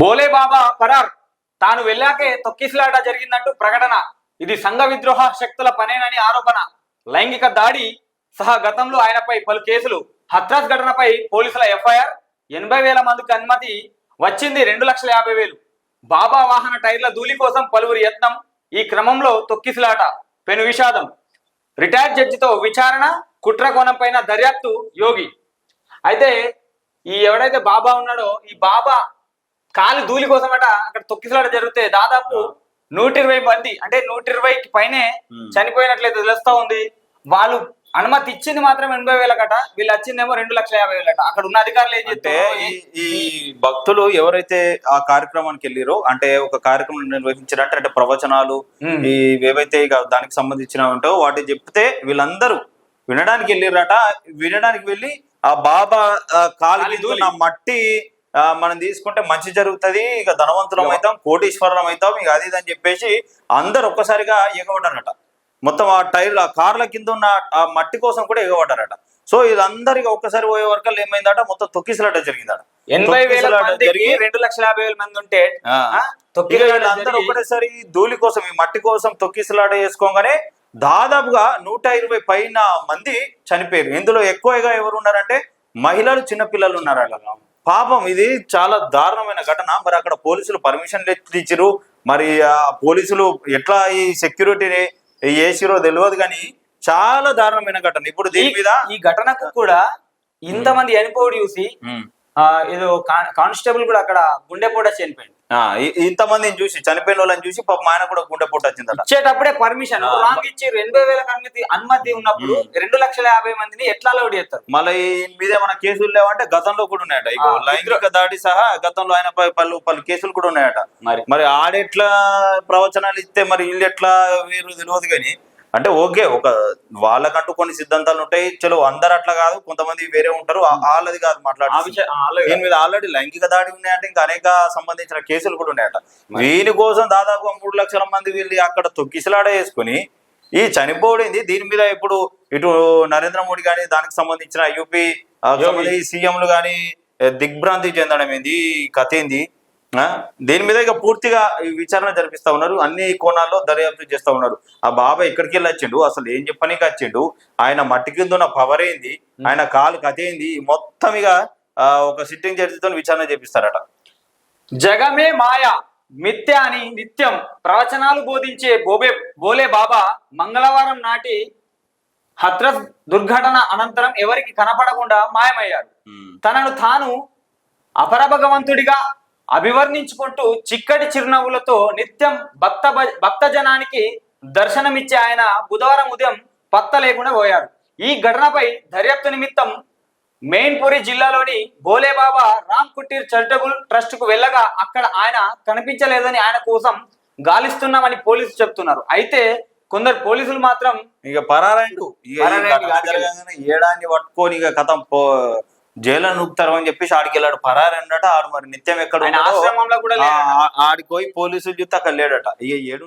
బోలే బాబా పరార్ తాను వెళ్ళాకే తొక్కిసలాట జరిగిందంటూ ప్రకటన. ఇది సంఘ విద్రోహ శక్తుల పనేనని ఆరోపణ. లైంగిక దాడి సహా గతంలో ఆయనపై పలు కేసులు. హత్రాస్ ఘటనపై పోలీసుల ఎఫ్ఐఆర్. ఎనభై వేల మందికి అనుమతి వచ్చింది రెండు లక్షల యాభై వేలు. బాబా వాహన టైర్ల ధూళి కోసం పలువురు యత్నం. ఈ క్రమంలో తొక్కిసలాట. పెను విషాదం. రిటైర్డ్ జడ్జితో విచారణ. కుట్ర కోణం పైన దర్యాప్తు యోగి. అయితే ఈ ఎవడైతే బాబా ఉన్నాడో ఈ బాబా కాలి ధూళి కోసమట అక్కడ తొక్కిసలాట జరిగితే దాదాపు నూట ఇరవై మంది అంటే నూట ఇరవైకి పైనే. చనిపోయినట్లయితే తెలుస్తా ఉంది. వాళ్ళు అనుమతి ఇచ్చింది మాత్రం ఎనభై వేలకట వీళ్ళు వచ్చిందేమో రెండు లక్షల యాభై వేలట. అక్కడ ఉన్న అధికారులు ఏం చెప్తే ఈ ఈ భక్తులు ఎవరైతే ఆ కార్యక్రమానికి వెళ్ళిరో అంటే ఒక కార్యక్రమం నిర్వహించారంటే అంటే ప్రవచనాలు ఈ ఏవైతే ఇక దానికి సంబంధించిన ఉంటాయో వాటి చెప్తే వీళ్ళందరూ వినడానికి వెళ్ళిరట వినడానికి వెళ్ళి ఆ బాబా కాలి మట్టి మనం తీసుకుంటే మంచి జరుగుతది. ఇక ధనవంతులం అవుతాం కోటీశ్వరం అవుతాం ఇక అది ఇది అని చెప్పేసి అందరు ఒక్కసారిగా ఎగబడ్డారట. మొత్తం ఆ టైర్ ఆ కార్ల కింద ఉన్న ఆ మట్టి కోసం కూడా ఎగబడ్డారట. సో ఇదందరికి ఒక్కసారి పోయే వరకు ఏమైందట? మొత్తం తొక్కిసలాట జరిగిందట. ఎనభై వేల మందికి రెండు లక్షల యాభై వేల మంది ఉంటే జరిగి ఒకటేసారి ధూళి కోసం ఈ మట్టి కోసం తొక్కిసలాట చేసుకోగానే దాదాపుగా నూట ఇరవై పైన మంది చనిపోయారు. ఇందులో ఎక్కువగా ఎవరు ఉన్నారంటే మహిళలు చిన్నపిల్లలు ఉన్నారట. పాపం ఇది చాలా దారుణమైన ఘటన. మరి అక్కడ పోలీసులు పర్మిషన్ ఇచ్చిరు మరి ఆ పోలీసులు ఎట్లా ఈ సెక్యూరిటీని వేసిరో తెలియదు కానీ చాలా దారుణమైన ఘటన. ఇప్పుడు దీని మీద ఈ- ఘటనకు కూడా ఇంతమంది చనిపోవడం చూసి ఏదో కానిస్టేబుల్ కూడా అక్కడ గుండెపోట చనిపోయింది ఇంతమందిని చూసి చనిపోయిన వాళ్ళని చూసి పాపం ఆయన కూడా గుండె పొట్టు వచ్చిందట. ఇచ్చేటప్పుడే పర్మిషన్. రాంగ్ ఇచ్చారు ఎనభై వేల అనుమతి అనుమతి ఉన్నప్పుడు రెండు లక్షల యాభై మందిని ఎట్లా అలౌడ్ చేస్తారు? మళ్ళీ ఈయన మీద ఏమైనా కేసులు లేవంటే గతంలో కూడా ఉన్నాయట. ఇగో లైంగిక దాడి సహా గతంలో ఆయన పై పలు పలు కేసులు కూడా ఉన్నాయట. మరి? మరి ఆడెట్లా ప్రవచనాలు ఇస్తే మరి వీళ్ళు ఎట్లా వేరు తెలియదు కానీ అంటే ఓకే ఒక వాళ్ళకంటూ కొన్ని సిద్ధాంతాలు ఉంటాయి. చలో అందరు అట్లా కాదు కొంతమంది వేరే ఉంటారు. వాళ్ళది కాదు ఆ మాట్లాడు విషయం ఆ, అలాగే. దీని మీద ఆల్రెడీ లైంగిక దాడి ఉన్నాయంటే ఇంకా అనేక సంబంధించిన కేసులు కూడా ఉన్నాయట. దీని కోసం దాదాపు మూడు లక్షల మంది వెళ్ళి అక్కడ తొక్కిసలాడ వేసుకుని ఈ చనిపోయింది. దీని మీద ఇప్పుడు ఇటు నరేంద్ర మోడీ కానీ దానికి సంబంధించిన యూపీ. సీఎంలు కానీ దిగ్భ్రాంతి చెందడం ఏంది? కథ ఏంది? దీని మీద ఇక పూర్తిగా ఈ విచారణ జరిపిస్తా ఉన్నారు? అన్ని కోణాల్లో దర్యాప్తు చేస్తా ఉన్నారు. ఆ బాబా ఎక్కడికి వెళ్ళి వచ్చిండు? అసలు ఏం చెప్పనీకి వచ్చిండు? ఆయన మట్టి కింద ఉన్న పవర్ ఏంది? ఆయన కాలు కథ ఏంది? మొత్తం ఇక ఒక సిట్టింగ్ జడ్జితో విచారణ చేపిస్తారట. జగమే మాయ మిథ్య అని నిత్యం ప్రవచనాలు బోధించే బోబే బోలే బాబా మంగళవారం నాటి హత్రస్ దుర్ఘటన అనంతరం ఎవరికి కనపడకుండా మాయమయ్యాడు. తనను తాను అపరభగవంతుడిగా అభివర్ణించుకుంటూ చిక్కటి చిరునవ్వులతో నిత్యం భక్త భక్త జనానికి దర్శనమిచ్చే ఆయన బుధవారం ఉదయం పత్త లేకుండా పోయాడు ఈ ఘటనపై దర్యాప్తు నిమిత్తం మెయిన్పురి జిల్లాలోని బోలేబాబా రామ్ కుటీర్ చారిటబుల్ ట్రస్ట్కు వెళ్ళగా అక్కడ ఆయన కనిపించలేదని ఆయన కోసం గాలిస్తున్నామని పోలీసులు చెప్తున్నారు అయితే కొందరు పోలీసులు మాత్రం ఇక. జరగగానే ఏడాన్ని పట్టుకొని ఇక కథం పో జైలు నూపుతారు అని చెప్పేసి ఆడికి వెళ్ళాడు. పరారైండట ఆడు మరి నిత్యం ఎక్కడ ఆశ్రమంలో కూడా ఆడికి పోయి పోలీసులు చూస్తే అక్కడ లేడట. ఇక ఏడు